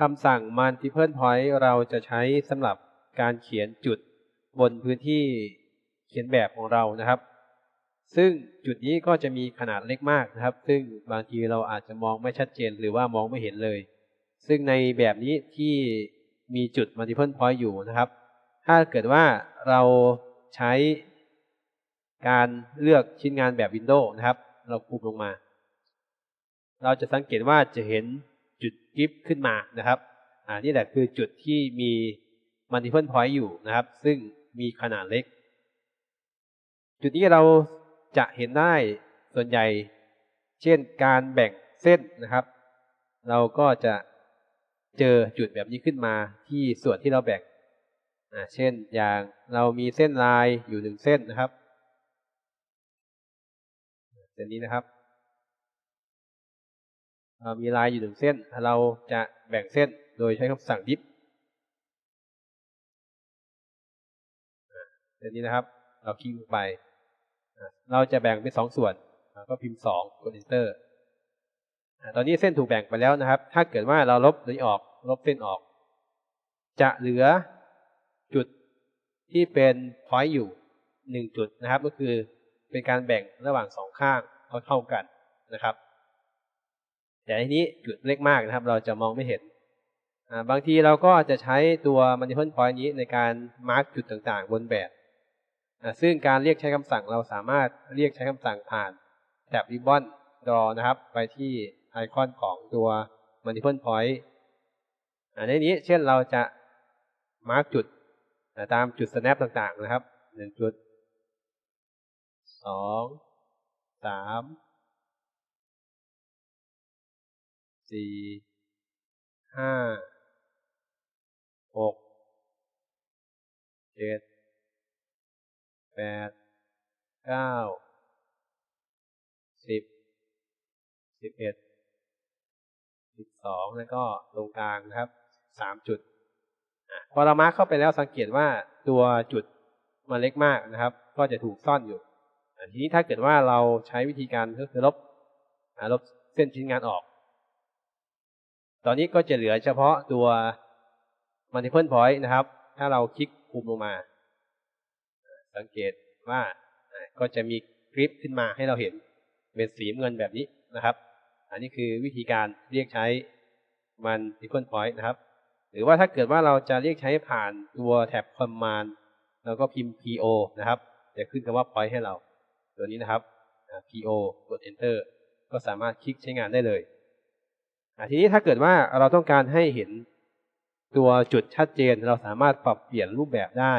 คำสั่ง multiple point เราจะใช้สำหรับการเขียนจุดบนพื้นที่เขียนแบบของเรานะครับ ซึ่งจุดนี้ก็จะมีขนาดเล็กมากนะครับ ซึ่งบางทีเราอาจจะมองไม่ชัดเจนหรือว่ามองไม่เห็นเลย ซึ่งในแบบนี้ที่มีจุด multiple point อยู่นะครับ ถ้าเกิดว่าเราใช้การเลือกชิ้นงานแบบ Windows นะครับ เราคูมลงมา เราจะสังเกตว่าจะเห็น จุดกิฟขึ้นมานะครับอ่านี่แหละคือจุดที่มี multiple point อยู่นะครับ ซึ่งมีขนาดเล็ก จุดนี้เราจะเห็นได้ส่วนใหญ่ เช่นการแบ่งเส้นนะครับ เราก็จะเจอจุดแบบนี้ขึ้นมาที่ส่วนที่เราแบ่งอ่าเช่นอย่างเรามีเส้นลายอยู่หนึ่งเส้นนะครับเส้นนี้นะครับ มีลายอยู่หนึ่งเส้น เราจะแบ่งเส้นโดยใช้คำสั่ง div เส้นนี้นะครับ เราคลิกลงไป เราจะแบ่งเป็นสองส่วน ก็พิมพ์สองกด enter ตอนนี้เส้นถูกแบ่งไปแล้วนะครับ ถ้าเกิดว่าเราลบตัวนี้ออก ลบเส้นออก จะเหลือจุดที่เป็น point อยู่หนึ่งจุดนะครับ ก็คือเป็นการแบ่งระหว่างสองข้างเท่ากันนะครับ แต่ทีนี้จุดเล็กมากนะครับ เราจะมองไม่เห็นบางทีเราก็จะใช้ตัว multiple point นี้ในการมาร์กจุดต่างๆ บนแบบ ซึ่งการเรียกใช้คำสั่งเราสามารถเรียกใช้คำสั่งผ่านแท็บ ribbon draw นะครับ ไปที่ไอคอนของตัว multiple point ในนี้เช่นเราจะมาร์กจุดตามจุด snap ต่างๆ นะครับหนึ่งจุดสองสาม สี่ห้าหกเจ็ดแปดเก้าสิบสิบเอ็ดสิบสองแล้วก็ตรงกลางนะครับสามจุดพอเรามาร์คเข้าไปแล้วสังเกตว่าตัวจุดมันเล็กมากนะครับ ก็จะถูกซ่อนอยู่ทีนี้ถ้าเกิดว่าเราใช้วิธีการก็คือลบลบเส้นชิ้นงานออก ตอนนี้ก็จะเหลือเฉพาะตัว multiple point นะครับ ถ้าเราคลิกคุมลงมา สังเกตว่าก็จะมีคลิปขึ้นมาให้เราเห็นเป็นสีเงินแบบนี้นะครับ อันนี้คือวิธีการเรียกใช้ multiple point นะครับ หรือว่าถ้าเกิดว่าเราจะเรียกใช้ผ่านตัวแท็บ command เราก็พิมพ์ po นะครับ จะขึ้นคำว่า point ให้เรา ตัวนี้นะครับ po กด enter ก็สามารถคลิกใช้งานได้เลย ทีนี้ถ้าเกิดว่าเราต้องการให้เห็นตัวจุดชัดเจน เราสามารถปรับเปลี่ยนรูปแบบได้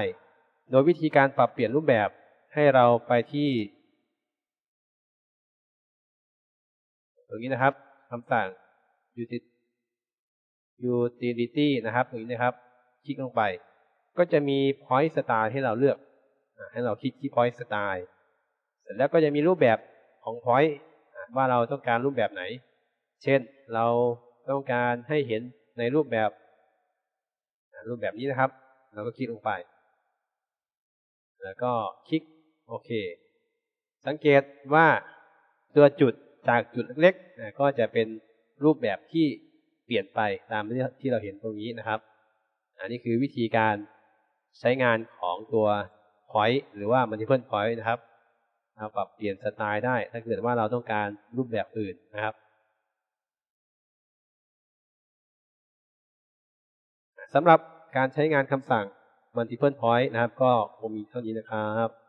โดยวิธีการปรับเปลี่ยนรูปแบบให้เราไปที่ตรงนี้นะครับคำสั่ง utility นะครับตรงนี้นะครับ คลิกลงไป ก็จะมี point style ให้เราเลือก ให้เราคลิกที่ point style เสร็จแล้วก็จะมีรูปแบบของ point ว่าเราต้องการรูปแบบไหน เช่นเราต้องการให้เห็นในรูปแบบ รูปแบบนี้นะครับ เราก็คลิกลงไป แล้วก็คลิกโอเค สังเกตว่าตัวจุดจากจุดเล็กๆก็จะเป็นรูปแบบที่เปลี่ยนไปตามที่เราเห็นตรงนี้นะครับ อันนี้คือวิธีการใช้งานของตัว point หรือว่า multiple point นะครับ เราปรับเปลี่ยนสไตล์ได้ ถ้าเกิดว่าเราต้องการรูปแบบอื่นนะครับ สำหรับการใช้งานคำสั่ง multiple point นะครับ ก็คงมีเท่านี้นะครับ